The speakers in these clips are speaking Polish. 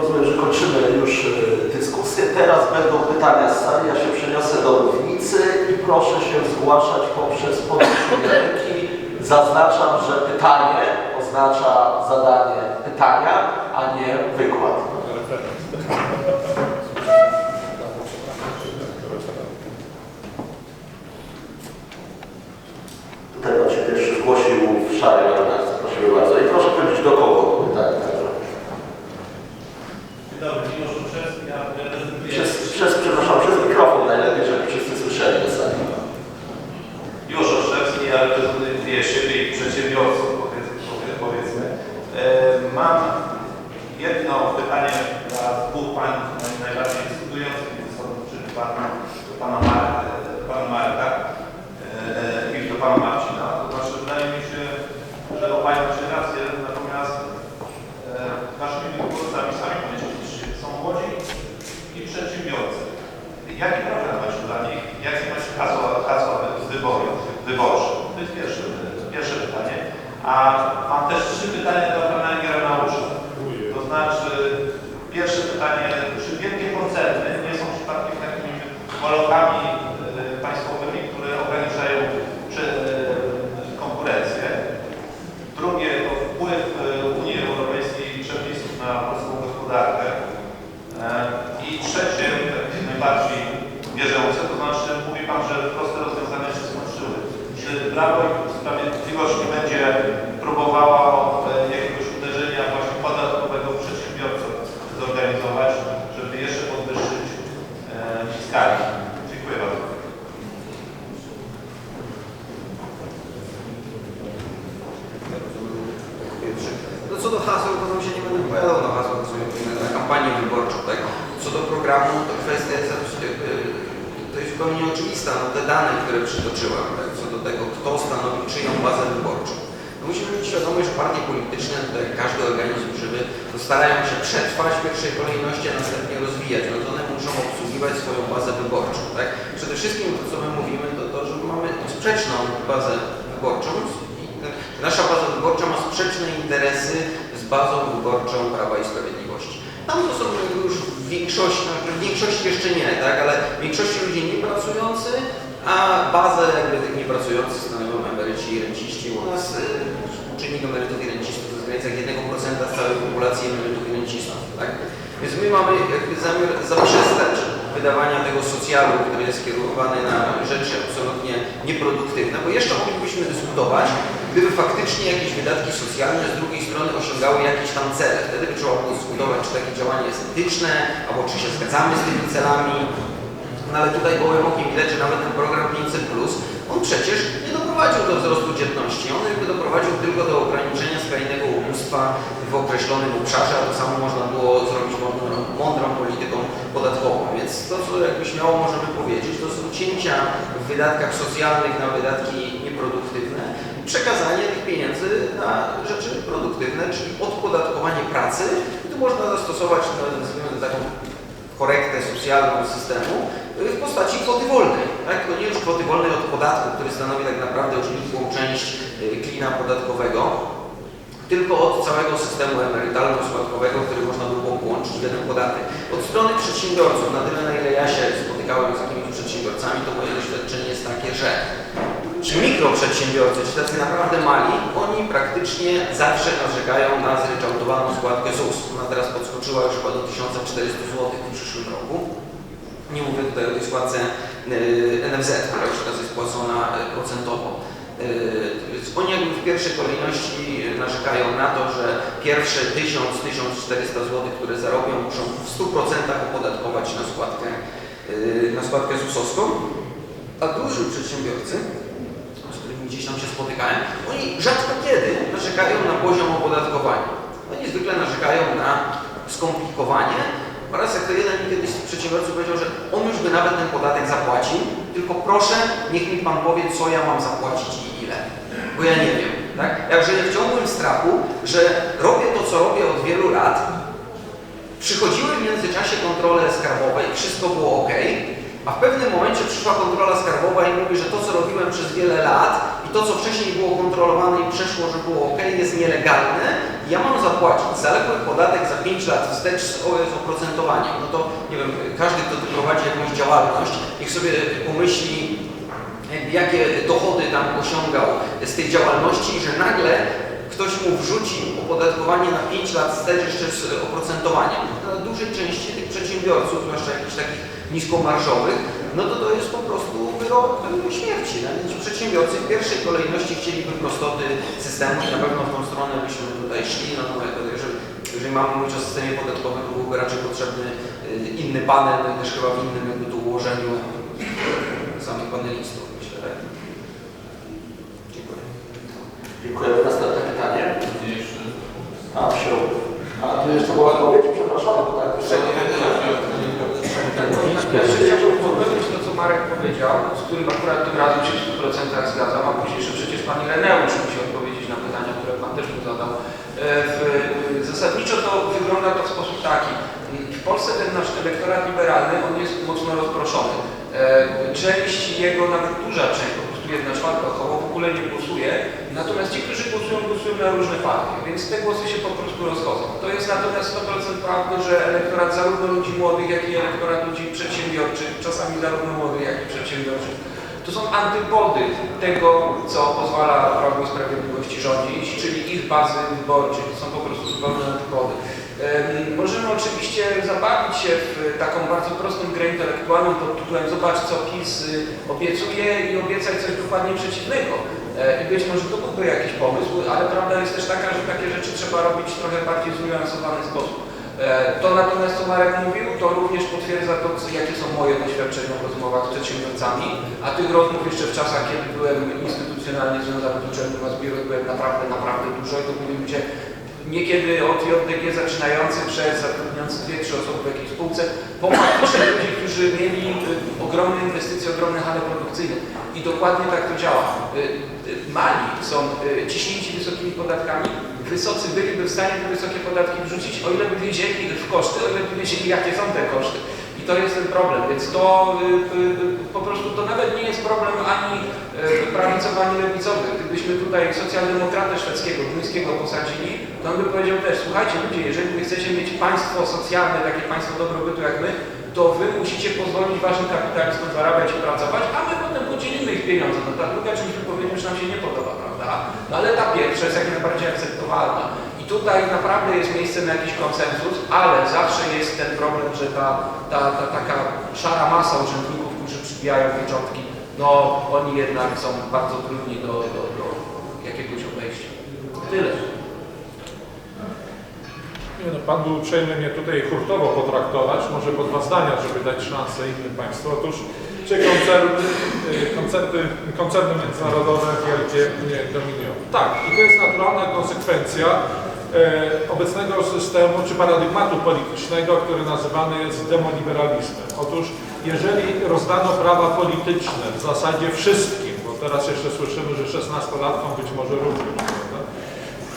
Rozumiem, że kończymy już e, dyskusję. Teraz będą pytania z sali. Ja się przeniosę do mównicy i proszę się zgłaszać poprzez podniesienie ręki. Zaznaczam, że pytanie oznacza zadanie pytania, a nie wykład. Tutaj Pan się pierwszy zgłosił w szarej marynarce. Prosimy bardzo. I proszę powiedzieć do kogo pytanie. także. Dzień dobry, Miłosz Ruszewski, ja reprezentuję... Przez, przez, przepraszam, przez mikrofon najlepiej, żeby wszyscy słyszeli na sali. Miłosz Ruszewski, ja reprezentuję siebie i przedsiębiorców, powiedz- powie- powiedzmy. E, mam jedno pytanie dla dwóch pań najbardziej dyskutujących, to są czyli pana, do pana, Mar, do pana Marka e, i do pana Marcina. To znaczy, wydaje mi się, że obaj macie rację, natomiast e, naszymi wyborcami sami powiedzieliście, są młodzi i przedsiębiorcy. Jaki program macie dla nich? Jakie macie hasła, hasła wyboru, wyborcze? To jest pierwsze, pierwsze pytanie. A mam też trzy pytania dla pana Ingera To znaczy, pierwsze pytanie, czy wielkie koncerny nie są przypadkiem takimi molokami e, państwowymi, które ograniczają przy, e, konkurencję? Drugie to wpływ e, Unii Europejskiej i przepisów na polską gospodarkę. E, I trzecie, takie najbardziej wierzące, to znaczy mówi Pan, że proste rozwiązania się skończyły. Czy Prawo i Sprawiedliwość nie będzie próbowała od e, jakiegoś uderzenia właśnie podatkowego przedsiębiorców zorganizować, żeby jeszcze podwyższyć e, fiskalizm? Dziękuję bardzo. No co do haseł, to tam się nie będę wypowiadał na hasła, to sobie na kampanię wyborczą, tak? Co do programu, to kwestia jest, yy, to jest zupełnie nieoczywista, no te dane, które przytoczyłem, tak? co do tego, kto stanowi czyją bazę wyborczą. No musimy mieć świadomość, że partie polityczne, tak jak każdy organizm żywy, starają się przetrwać w pierwszej kolejności, a następnie rozwijać, no to one muszą obsługiwać swoją bazę wyborczą, tak? Przede wszystkim to, co my mówimy, to to, że mamy sprzeczną bazę wyborczą, nasza baza wyborcza ma sprzeczne interesy z bazą wyborczą Prawa i Sprawiedliwości. Tam to są już w większości, no, w większości jeszcze nie, tak, ale w większości ludzie niepracujący, a bazę jakby tych niepracujących stanowią emeryci i renciści. U nas y, współczynnik emerytów i rencistów to jest w granicach 1% z całej populacji emerytów i rencistów, tak? Więc my mamy jakby zamiar zaprzestać wydawania tego socjalu, który jest kierowany na rzeczy absolutnie nieproduktywne, bo jeszcze moglibyśmy dyskutować, gdyby faktycznie jakieś wydatki socjalne z drugiej strony osiągały jakieś tam cele. Wtedy by trzeba było dyskutować, czy takie działanie jest etyczne, albo czy się zgadzamy z tymi celami. No ale tutaj gołym okiem widać, że nawet ten program 500+, on przecież nie doprowadził do wzrostu dzietności, on jakby doprowadził tylko do ograniczenia skrajnego ubóstwa w określonym obszarze, a to samo można było zrobić mądrą, mądrą polityką podatkową. Więc to, co jakby śmiało możemy powiedzieć, to są cięcia w wydatkach socjalnych na wydatki nieproduktywne i przekazanie tych pieniędzy na rzeczy produktywne, czyli odpodatkowanie pracy. I tu można zastosować, no, taką korektę socjalną systemu postaci kwoty wolnej. Tak? To nie już kwoty wolnej od podatku, który stanowi tak naprawdę już nikłą część y, klina podatkowego, tylko od całego systemu emerytalno-składkowego, który można by było połączyć w jeden podatek. Od strony przedsiębiorców, na tyle na ile ja się spotykałem z jakimiś przedsiębiorcami, to moje doświadczenie jest takie, że ci mikroprzedsiębiorcy, ci tacy naprawdę mali, oni praktycznie zawsze narzekają na zryczałtowaną składkę ZUS. Ona teraz podskoczyła już chyba do 1400 zł w przyszłym roku. Nie mówię tutaj o tej składce NFZ, która już teraz jest płacona yy, procentowo. Więc oni jakby w pierwszej kolejności narzekają na to, że pierwsze 1000-1400 zł, które zarobią, muszą w 100% opodatkować na składkę, na składkę ZUS-owską, a duży przedsiębiorcy, gdzieś tam się spotykałem, oni rzadko kiedy narzekają na poziom opodatkowania. Oni zwykle narzekają na skomplikowanie oraz jak to jeden kiedyś z przedsiębiorców powiedział, że on już by nawet ten podatek zapłacił, tylko proszę, niech mi Pan powie, co ja mam zapłacić i ile, bo ja nie wiem. Tak? Ja żyję w ciągłym strachu, że robię to, co robię od wielu lat, przychodziły w międzyczasie kontrole skarbowe i wszystko było ok, a w pewnym momencie przyszła kontrola skarbowa i mówi, że to, co robiłem przez wiele lat to, co wcześniej było kontrolowane i przeszło, że było ok, jest nielegalne, ja mam zapłacić zaległy podatek za 5 lat wstecz z oprocentowaniem. No to nie wiem, każdy, kto tu prowadzi jakąś działalność, niech sobie pomyśli, jakie dochody tam osiągał z tej działalności, że nagle ktoś mu wrzucił opodatkowanie na 5 lat wstecz jeszcze z oprocentowaniem. Dla dużej części tych przedsiębiorców, zwłaszcza jakichś takich niskomarżowych, no to to jest po prostu y, śmierci. No, więc przedsiębiorcy w pierwszej kolejności chcieliby prostoty systemu i na pewno w tą stronę byśmy tutaj szli. No, no, jeżeli, jeżeli mamy mówić o systemie podatkowym, to byłby raczej potrzebny y, inny panel, no i też chyba w innym jakby tu ułożeniu samych panelistów, myślę. Tak? Dziękuję. Dziękuję. Następne pytanie. A, wsiął. A, tu jeszcze była odpowiedź? Przepraszam, bo tak. To, co Marek powiedział, z którym akurat tym razem się w 100% zgadzam, a później jeszcze przecież Pan Ireneusz musi odpowiedzieć na pytania, które Pan też mu zadał. E, W, zasadniczo to wygląda to w sposób taki. W Polsce ten nasz elektorat liberalny, on jest mocno rozproszony. E, Część jego, nawet duża część, jedna czwarta około w ogóle nie głosuje, natomiast ci, którzy głosują, głosują na różne partie, więc te głosy się po prostu rozchodzą. To jest natomiast 100% prawdy, że elektorat zarówno ludzi młodych, jak i elektorat ludzi przedsiębiorczych, czasami zarówno młodych, jak i przedsiębiorczych, to są antypody tego, co pozwala Prawo i Sprawiedliwości rządzić, czyli ich bazy wyborczej. To są po prostu zupełnie Możemy oczywiście zabawić się w taką bardzo prostą grę intelektualną pod tytułem zobacz co PiS y, obiecuje i obiecać coś dokładnie przeciwnego. E, I być może to byłby jakiś pomysł, ale prawda jest też taka, że takie rzeczy trzeba robić w trochę bardziej zniuansowany sposób. E, To natomiast, co Marek mówił, to również potwierdza to, jakie są moje doświadczenia w rozmowach z przedsiębiorcami, a tych rozmów jeszcze w czasach, kiedy byłem instytucjonalnie związany z uczelnią byłem naprawdę, naprawdę dużo i to byli ludzie niekiedy od JDG zaczynający przez zatrudniający dwie, trzy osoby w jakiejś spółce, po faktycznie ludzi, którzy mieli y, ogromne inwestycje, ogromne hale produkcyjne. I dokładnie tak to działa. Y, y, Mali są ciśnięci wysokimi podatkami, wysocy byliby w stanie te wysokie podatki wrzucić, o ile by wiedzieli w koszty, o ile by wiedzieli, jakie są te koszty. I to jest ten problem, więc to y, y, po prostu to nawet nie jest problem ani y, prawicowy, ani lewicowy. Gdybyśmy tutaj socjaldemokratę szwedzkiego, duńskiego posadzili, to on by powiedział też, słuchajcie ludzie, jeżeli wy chcecie mieć państwo socjalne, takie państwo dobrobytu jak my, to wy musicie pozwolić waszym kapitalistom zarabiać i pracować, a my potem podzielimy ich pieniądze. No ta druga część wypowiedzi już nam się nie podoba, prawda? No ale ta pierwsza jest jak najbardziej akceptowalna. I tutaj naprawdę jest miejsce na jakiś konsensus, ale zawsze jest ten problem, że ta, ta, ta taka szara masa urzędników, którzy przybijają pieczątki, no oni jednak są bardzo trudni do, do, do jakiegoś obejścia. Tyle. Nie no, Pan był uprzejmy mnie tutaj hurtowo potraktować, może po dwa zdania, żeby dać szansę innym państwu. Otóż, czy koncerny, y, koncerty, koncerny międzynarodowe wielkie dominują? Tak, i to jest naturalna konsekwencja obecnego systemu czy paradygmatu politycznego, który nazywany jest demoliberalizmem. Otóż, jeżeli rozdano prawa polityczne w zasadzie wszystkim, bo teraz jeszcze słyszymy, że 16-latkom być może również,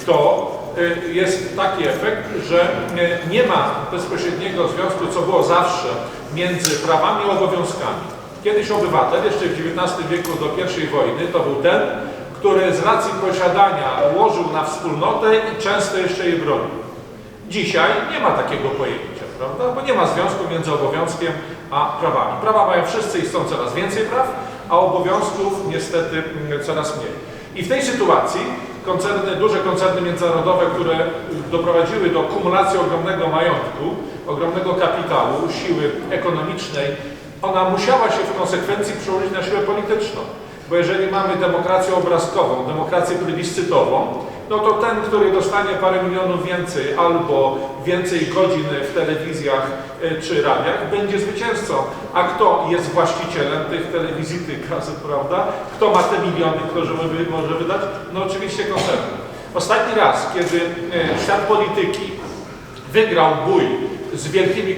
to y, jest taki efekt, że y, nie ma bezpośredniego związku, co było zawsze, między prawami a obowiązkami. Kiedyś obywatel, jeszcze w XIX wieku do I wojny, to był ten, który z racji posiadania łożył na wspólnotę i często jeszcze jej bronił. Dzisiaj nie ma takiego pojęcia, prawda? Bo nie ma związku między obowiązkiem a prawami. Prawa mają wszyscy i są coraz więcej praw, a obowiązków niestety mm, coraz mniej. I w tej sytuacji koncerny, duże koncerny międzynarodowe, które doprowadziły do kumulacji ogromnego majątku, ogromnego kapitału, siły ekonomicznej, ona musiała się w konsekwencji przełożyć na siłę polityczną. Bo jeżeli mamy demokrację obrazkową, demokrację plebiscytową, no to ten, który dostanie parę milionów więcej albo więcej godzin w telewizjach y, czy radiach, będzie zwycięzcą. A kto jest właścicielem tych telewizji, tych gazet, prawda? Kto ma te miliony, które może wydać? No oczywiście koncerny. Ostatni raz, kiedy y, świat polityki wygrał bój z wielkimi